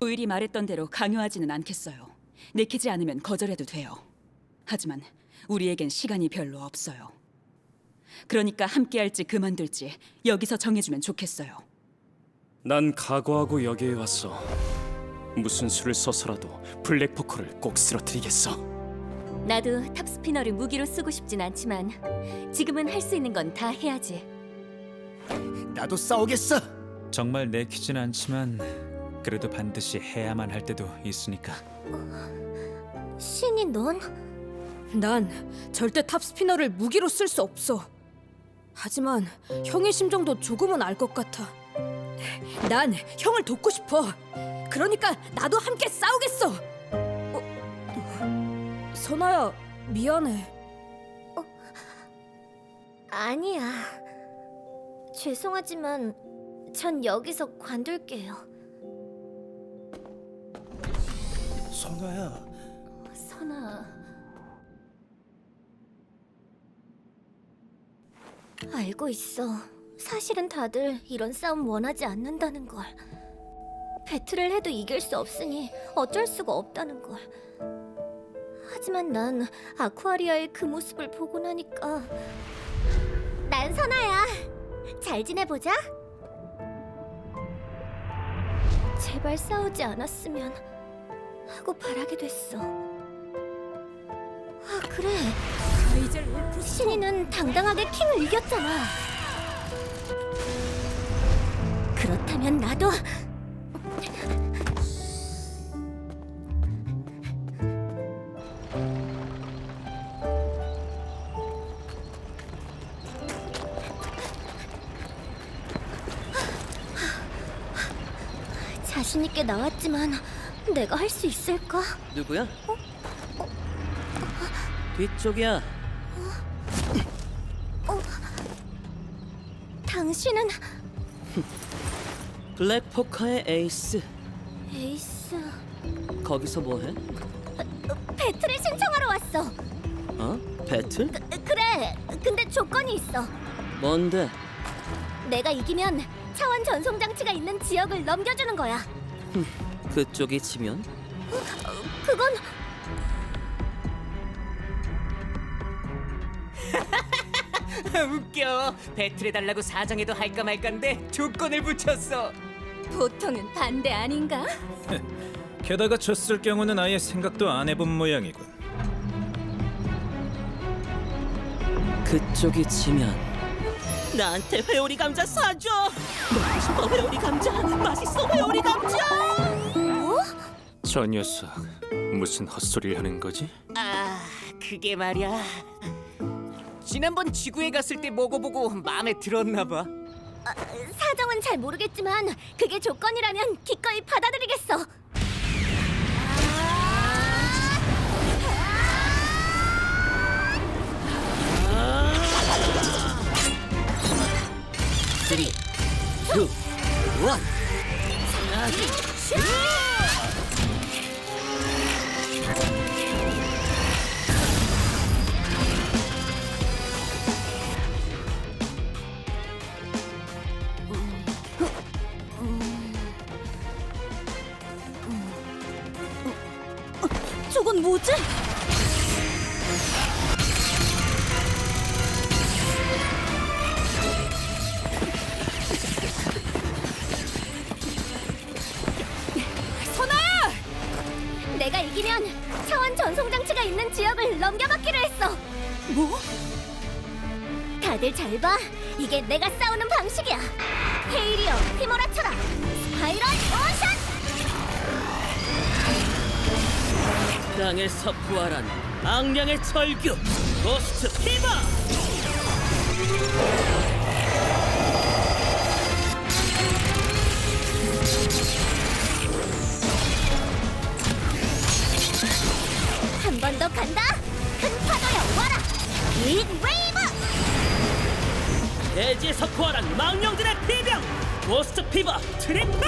도일이 말했던 대로 강요하지는 않겠어요. 내키지 않으면 거절해도 돼요. 하지만 우리에겐 시간이 별로 없어요. 그러니까 함께할지 그만둘지 여기서 정해주면 좋겠어요. 난 각오하고 여기에 왔어. 무슨 수를 써서라도 블랙포커를 꼭 쓰러뜨리겠어. 나도 탑스피너를 무기로 쓰고 싶진 않지만 지금은 할 수 있는 건 다 해야지. 나도 싸우겠어. 정말 내키진 않지만 그래도 반드시 해야만 할 때도 있으니까 신이 넌? 난 절대 탑스피너를 무기로 쓸 수 없어. 하지만 형의 심정도 조금은 알 것 같아. 난 형을 돕고 싶어. 그러니까 나도 함께 싸우겠어. 어, 선아야, 미안해. 아니야. 죄송하지만 전 여기서 관둘게요. 선아야. 선아. 알고 있어. 사실은 다들 이런 싸움 원하지 않는다는 걸. 배틀을 해도 이길 수 없으니 어쩔 수가 없다는 걸. 하지만 난 아쿠아리아의 그 모습을 보고 나니까 난 선아야. 잘 지내보자. 제발 싸우지 않았으면 하고 바라게 됐어. 아 그래. 이제 울프 신이는 당당하게 킹을 이겼잖아. 그렇다면 나도 자신 있게 나왔지만 내가 할 수 있을까? 누구야? 뒤쪽이야. 당신은 블랙 포커의 에이스. 에이스 거기서 뭐해? 배틀을 신청하러 왔어. 어? 배틀? 그, 그래. 근데 조건이 있어. 뭔데? 내가 이기면 차원 전송 장치가 있는 지역을 넘겨주는 거야. 그쪽이 지면? 그건 웃겨. 배틀해달라고 사정해도 할까 말까인데 조건을 붙였어. 보통은 반대 아닌가? 게다가 졌을 경우는 아예 생각도 안 해본 모양이군 그쪽이 지면 나한테 회오리 감자 사줘. 먹고 싶어 회오리 감자. 맛있어 회오리 감자. 저 녀석 무슨 헛소리를 하는 거지? 아, 그게 말이야. 지난번 지구에 갔을 때 먹어보고 마음에 들었나 봐. 사정은 잘 모르겠지만 그게 조건이라면 기꺼이 받아들이겠어. 쓰리, 투, 원. 저 건 뭐지? 선아야! 내가 이기면 차원 전송 장치가 있는 지역을 넘겨받기로 했어. 뭐? 다들 잘 봐. 이게 내가 싸우는 방식이야. 헤이리어 휘몰아쳐라. 스파이럴 오션! 땅에서 부활한 악령의 절규. 고스트 피버. 한번 더 간다. 큰 파도여 와라. 빅 웨이브. 대지에서 부활한 망령들의 피병. 고스트 피버 트리플.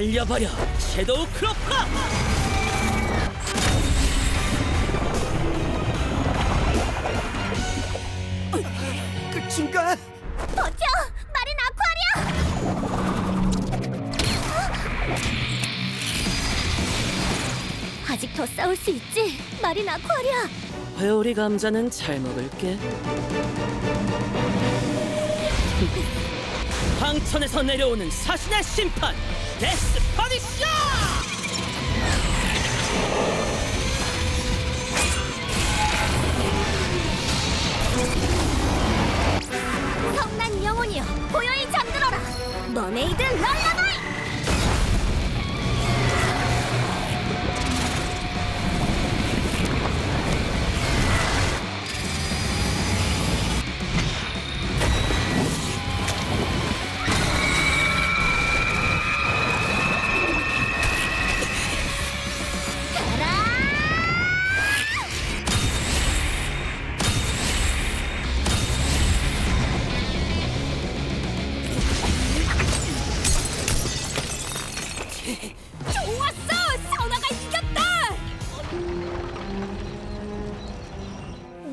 날려버려 섀도우 크로커 다친가? 버텨! 마린 아쿠아리아! 아직 더 싸울 수 있지, 마린 아쿠아리아! 회오리 감자는 잘 먹을게. 황천에서 내려오는 사신의 심판 데스 퍼니셔! 성난 영혼이여, 고요히 잠들어라! 머메이드 럴라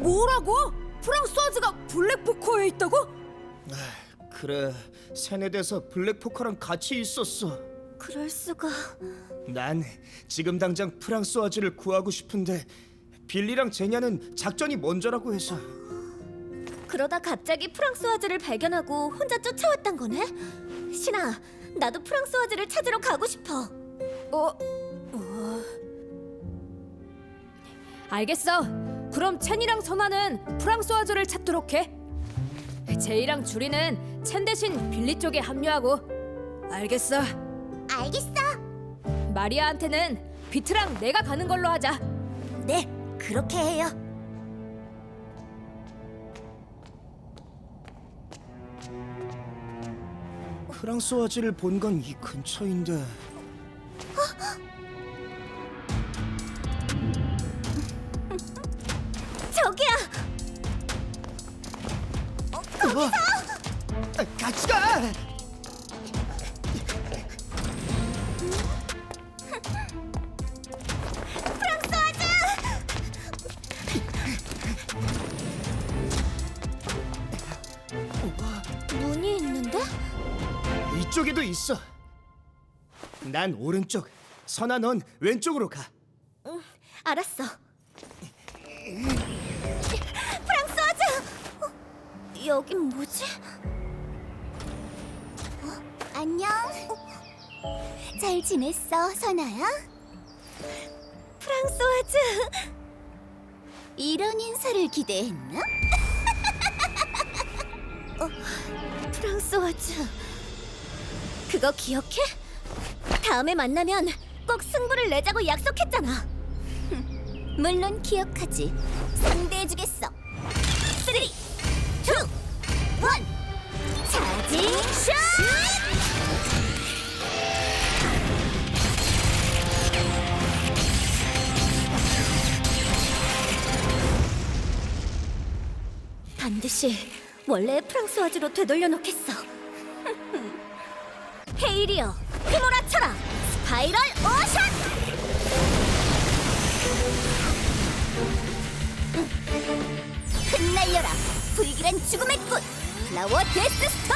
뭐라고? 프랑스와즈가 블랙포커에 있다고? 그래 세네대에서 블랙포커랑 같이 있었어 그럴 수가... 난 지금 당장 프랑스와즈를 구하고 싶은데 빌리랑 제냐는 작전이 먼저라고 해서 그러다 갑자기 프랑스와즈를 발견하고 혼자 쫓아왔단 거네? 신아, 나도 프랑스와즈를 찾으러 가고 싶어. 어? 어... 알겠어. 그럼 첸이랑 선아는 프랑스와즈를 찾도록 해. 제이랑 주리는 첸 대신 빌리 쪽에 합류하고. 알겠어. 알겠어. 마리아한테는 비트랑 내가 가는 걸로 하자. 네, 그렇게 해요. 프랑스와즈를 본 건 이 근처인데 저기야. 아, 같이 가! 문이 있는데? 이쪽에도 있어 난 오른쪽 선아 넌 왼쪽으로 가 알았어. 여긴 뭐지? 어, 안녕. 잘 지냈어, 선아야? 프랑스와즈. 이런 인사를 기대했나? 어, 프랑스와즈. 그거 기억해? 다음에 만나면 꼭 승부를 내자고 약속했잖아. 물론 기억하지. 상대해주겠어. 3, 2, 반드시 원래의 프랑스와즈로 되돌려 놓겠어. 헤이리어, 휘몰아쳐라! 스파이럴 오션! 흩날려라 불길한 죽음의 꽃 플라워 데스 스톰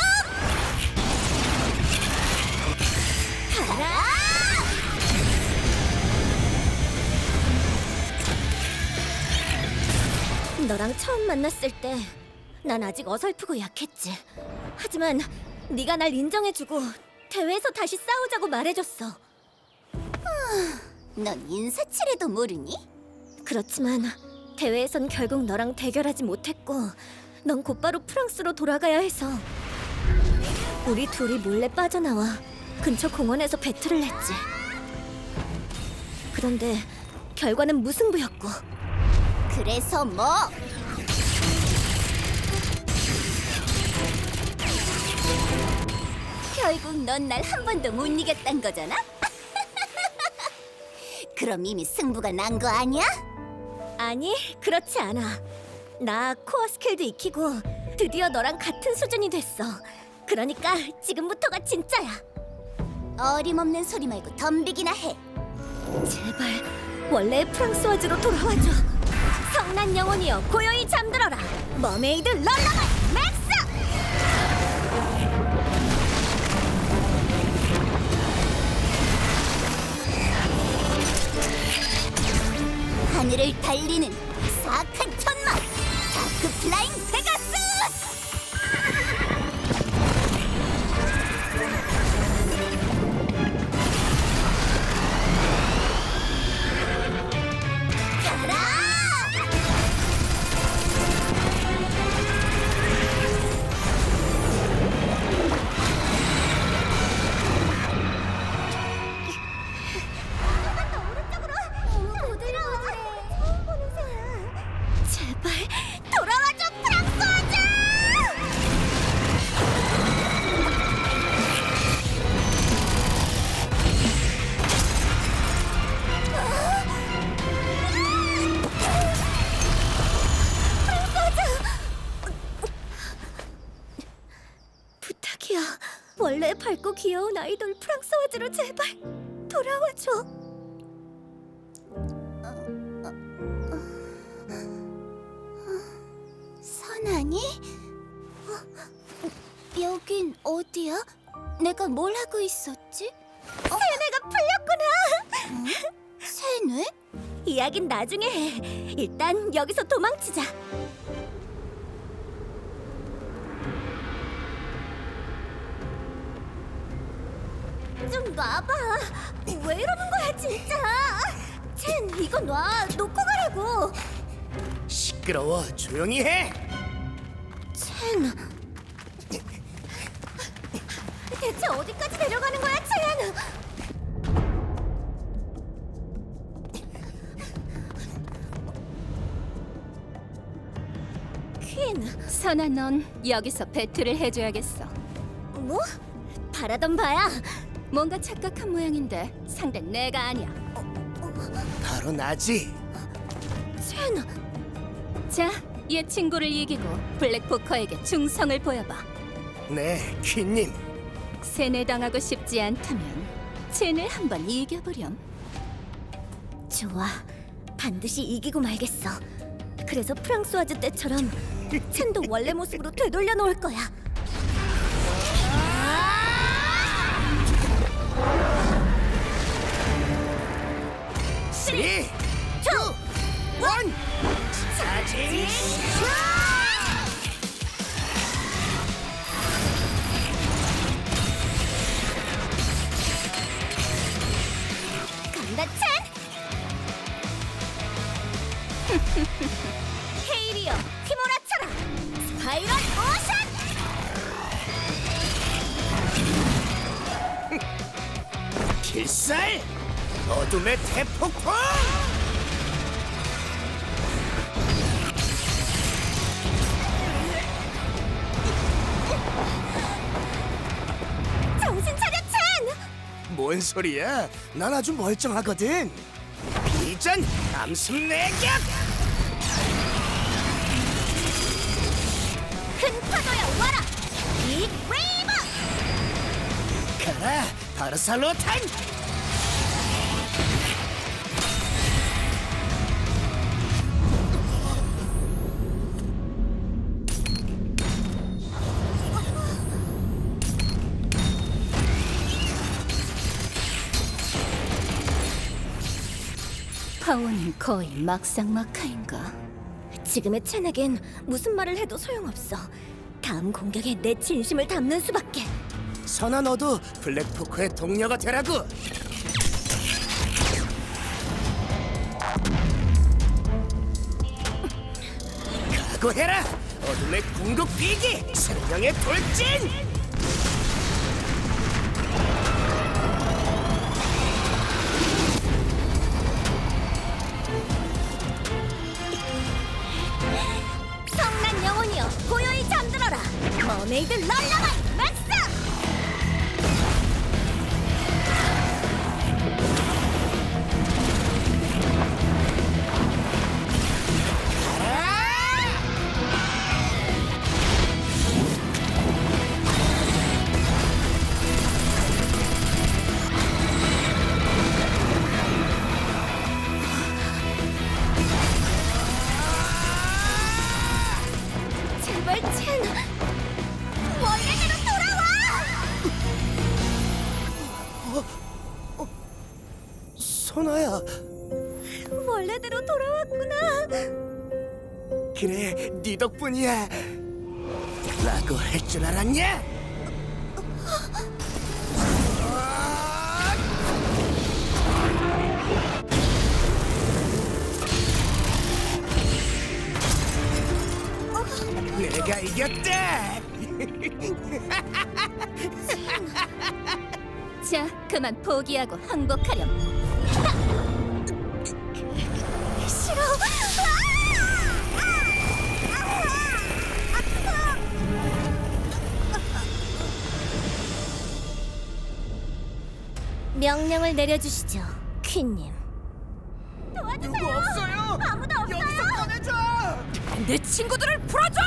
가라 너랑 처음 만났을 때 난 아직 어설프고 약했지 하지만 네가 날 인정해주고 대회에서 다시 싸우자고 말해줬어 넌 인사치레도 모르니? 그렇지만 대회에선 결국 너랑 대결하지 못했고 넌 곧바로 프랑스로 돌아가야 해서 우리 둘이 몰래 빠져나와 근처 공원에서 배틀을 했지. 그런데 결과는 무승부였고. 그래서 뭐? 결국 넌 날 한 번도 못 이겼단 거잖아? 그럼 이미 승부가 난 거 아니야? 아니, 그렇지 않아. 나 코어 스킬도 익히고 드디어 너랑 같은 수준이 됐어. 그러니까 지금부터가 진짜야. 어림없는 소리 말고 덤비기나 해. 제발 원래의 프랑스와즈로 돌아와줘. 성난 영혼이여 고요히 잠들어라. 머메이드 럴라바 하늘을 달리는 사악한 천마 다크 플라잉 부탁이야. 원래 밝고 귀여운 아이돌 프랑스와즈로 제발 돌아와줘. 선아니? 어, 여긴 어디야? 내가 뭘 하고 있었지? 세뇌가 풀렸구나. 세뇌? 이야긴 나중에 해. 일단 여기서 도망치자. 좀 놔봐. 왜 이러는 거야 진짜? 첸 이거 놔. 놓고 가라고. 시끄러워. 조용히 해. 첸. 대체 어디까지 내려가는 거야, 첸? 퀸, 선아 넌 여기서 배틀을 해줘야겠어. 뭐? 바라던 바야. 뭔가 착각한 모양인데 상대 내가 아니야. 바로 나지. 첸, 자, 얘 친구를 이기고 블랙포커에게 충성을 보여봐. 네, 퀸님. 세뇌당하고 싶지 않다면 첸을 한번 이겨보렴. 좋아. 반드시 이기고 말겠어. 그래서 프랑스와즈 때처럼 첸도 원래 모습으로 되돌려 놓을 거야. 쓰리, 투, 원. 사진 간다 첸! 헤이리어 휘몰아쳐라! 스파이럴 오션! 필살. 어둠의 대폭풍. 정신 차려 첸! 뭔 소리야? 난 아주 멀쩡하거든. 이전 암습 내격. 큰 파도야 와라! 빅 웨이브! 가라, 바르살로 탄. 파워는 거의 막상막하인가. 지금의 첸에겐 무슨 말을 해도 소용없어. 다음 공격에 내 진심을 담는 수밖에. 선아 너도 블랙포커의 동료가 되라고. 각오해라. 어둠의 궁극 비기, 생명의 돌진. 머메이드 럴라바이 맥 그래, 네 덕분이야. 라고 할 줄 알았냐? 내가 이겼다. 자, 그만 포기하고 항복하렴. 명령을 내려주시죠, 퀸님. 누구 없어요? 아무도 없어요. 여기서 꺼내줘. 내 친구들을 풀어줘!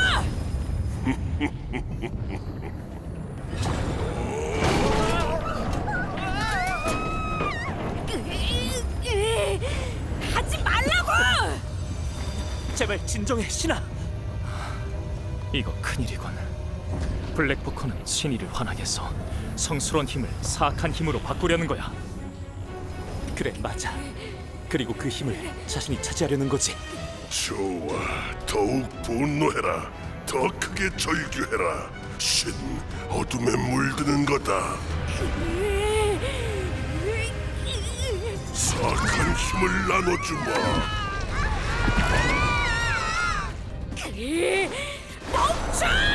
하지 말라고! 제발 진정해, 신아. 이거 큰일이군. 블랙포커는 신이를 환하게 해서 성스러운 힘을 사악한 힘으로 바꾸려는 거야. 그래, 맞아. 그리고 그 힘을 자신이 차지하려는 거지. 좋아, 더욱 분노해라. 더 크게 절규해라. 신, 어둠에 물드는 거다. 사악한 힘을 나눠주마. 신아,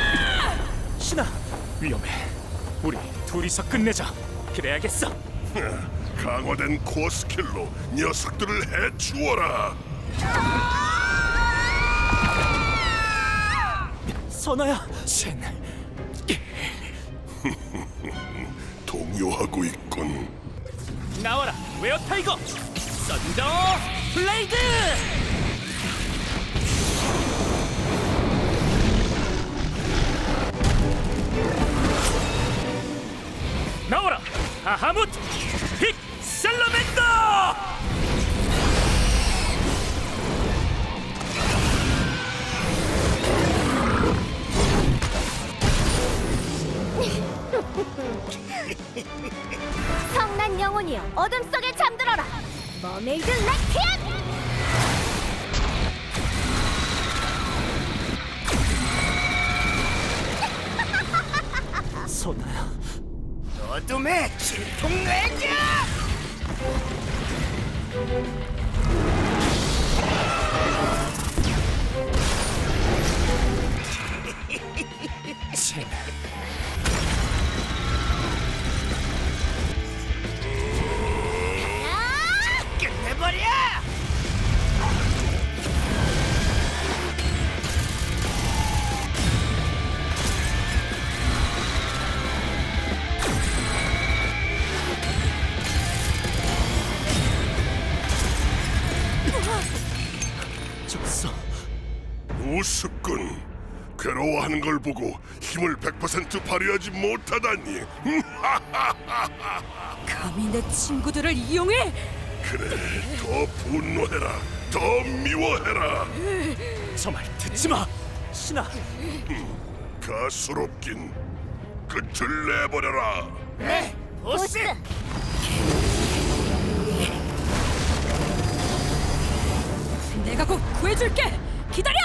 위험해. 우리 둘이서 끝내자. 그래야겠어. 강화된 코어 스킬로 녀석들을 해치워라. 선아야, 신. 동요하고 있군. 나와라, 웨어 타이거. 썬더 블레이드. 나와라, 아하무트 빅 셀러멘더. 성난 영혼이여, 어둠 속에 잠들어라. 머메이드 레퀴엠. 선아야. 어둠의 질풍내자. 신. 끝 보고 힘을 100% 발휘하지 못하다니. 감히 내 친구들을 이용해? 그래, 더 분노해라. 더 미워해라. 저 말 듣지 마. 신아. 가소롭긴 끝을 내버려라. 네, 보스. 내가 곧 구해줄게! 기다려!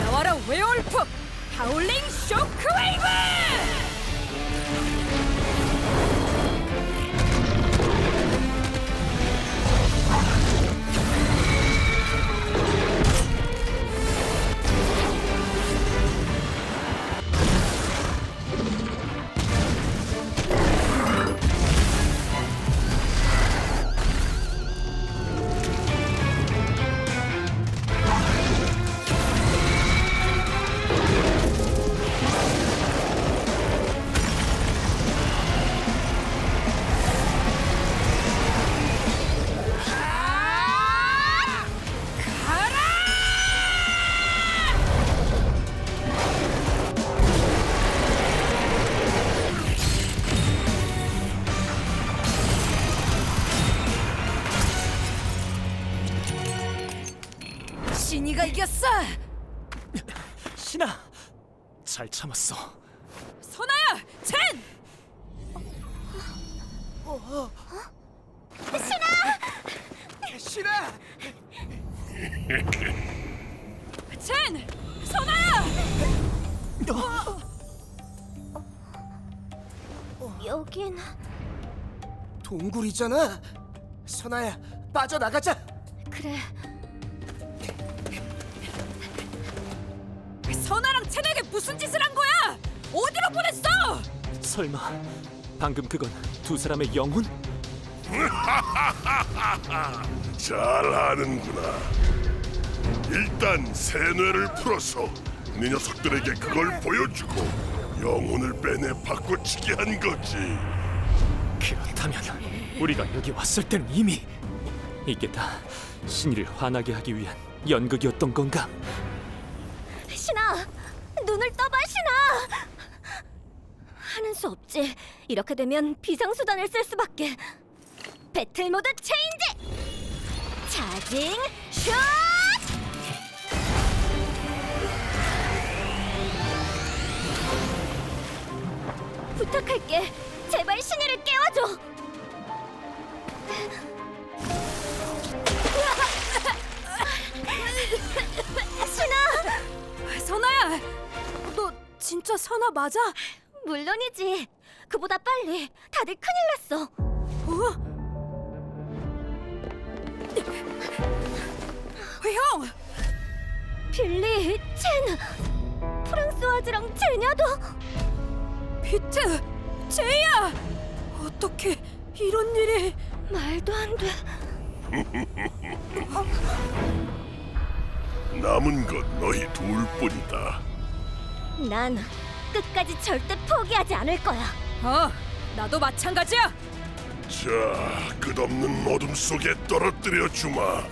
나와라 웨어울프! 하울링 쇼크웨이브! 신아! 첸! 선아야! 여긴 동굴이잖아. 선아야, 빠져나가자. 그래. 선아랑 첸에게 무슨 짓을 한 거야? 어디로 보냈어? 설마 방금 그건 두 사람의 영혼? 잘하는구나. 일단 새 뇌를 풀어서 네 녀석들에게 그걸 보여주고 영혼을 빼내 바꿔치기 한 거지. 그렇다면 우리가 여기 왔을 때는 이미 이게 다 신이를 화나게 하기 위한 연극이었던 건가? 신아, 눈을 떠봐, 신아. 하는 수 없지. 이렇게 되면 비상수단을 쓸 수밖에. 배틀 모드 체인지. 차징 슛! 부탁할게. 제발 신이를 깨워줘. 신아! 선아야, 너 진짜 선아 맞아? 물론이지. 그보다 빨리. 다들 큰일 났어. 어? 형, 빌리, 첸, 프랑스와즈랑 제냐도 비트, 제이야, 어떻게 이런 일이? 말도 안 돼. 남은 건 너희 둘뿐이다. 난 끝까지 절대 포기하지 않을 거야. 어, 나도 마찬가지야. 자, 끝없는 어둠 속에 떨어뜨려 주마.